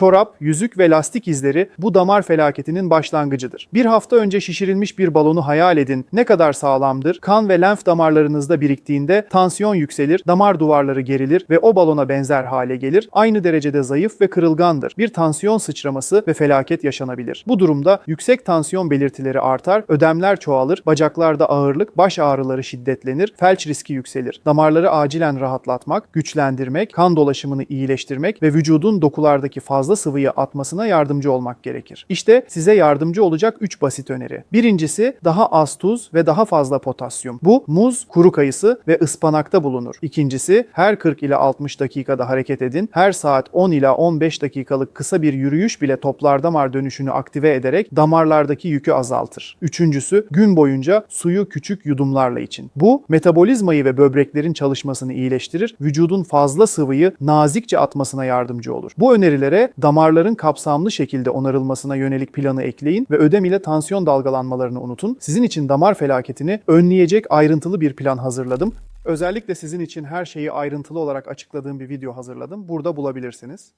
çorap, yüzük ve lastik izleri bu damar felaketinin başlangıcıdır. Bir hafta önce şişirilmiş bir balonu hayal edin. Ne kadar sağlamdır? Kan ve lenf damarlarınızda biriktiğinde tansiyon yükselir, damar duvarları gerilir ve o balona benzer hale gelir. Aynı derecede zayıf ve kırılgandır. Bir tansiyon sıçraması ve felaket yaşanabilir. Bu durumda yüksek tansiyon belirtileri artar, ödemler çoğalır, bacaklarda ağırlık, baş ağrıları şiddetlenir, felç riski yükselir. Damarları acilen rahatlatmak, güçlendirmek, kan dolaşımını iyileştirmek ve vücudun dokulardaki fazla sıvıyı atmasına yardımcı olmak gerekir. İşte size yardımcı olacak 3 basit öneri. Birincisi daha az tuz ve daha fazla potasyum. Bu muz, kuru kayısı ve ıspanakta bulunur. İkincisi her 40 ila 60 dakikada hareket edin. Her saat 10 ila 15 dakikalık kısa bir yürüyüş bile toplar damar dönüşünü aktive ederek damarlardaki yükü azaltır. Üçüncüsü gün boyunca suyu küçük yudumlarla için. Bu metabolizmayı ve böbreklerin çalışmasını iyileştirir, vücudun fazla sıvıyı nazikçe atmasına yardımcı olur. Bu önerilere damarların kapsamlı şekilde onarılmasına yönelik planı ekleyin ve ödem ile tansiyon dalgalanmalarını unutun. Sizin için damar felaketini önleyecek ayrıntılı bir plan hazırladım. Özellikle sizin için her şeyi ayrıntılı olarak açıkladığım bir video hazırladım. Burada bulabilirsiniz.